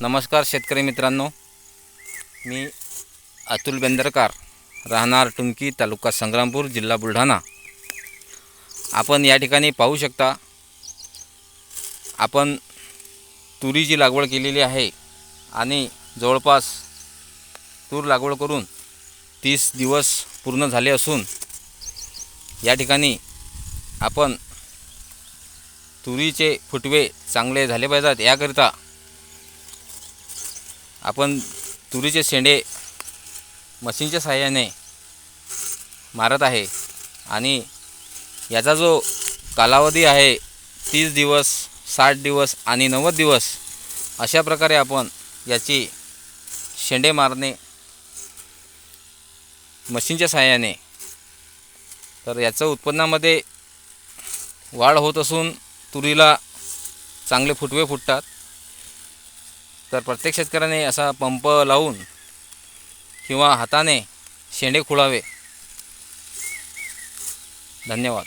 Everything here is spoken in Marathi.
नमस्कार शेतकरी मित्रांनो. मी अतुल बेंदरकार राहणार टुंकी तालुका संग्रामपूर जिल्हा बुलढाणा. आपण या ठिकाणी पाहू शकता आपण तुरीची लागवड केलेली आहे आणि जवळपास तूर लागवड करून तीस दिवस पूर्ण झाले असून या ठिकाणी आपण तुरीचे फुटवे चांगले झाले पाहिजेत. याकरिता आपण तुरीचे शेंडे मशीनच्या साहाय्याने मारत आहे. आणि याचा जो कालावधी आहे तीस दिवस साठ दिवस आणि नव्वद दिवस अशा प्रकारे आपण याची शेंडे मारणे मशीनच्या साहाय्याने तर याचं उत्पन्नामध्ये वाढ होत असून तुरीला चांगले फुटवे फुटतात. तर प्रत्येक शेतकऱ्याने असा पंप लावून किंवा हाताने शेंडे खुळावे. धन्यवाद.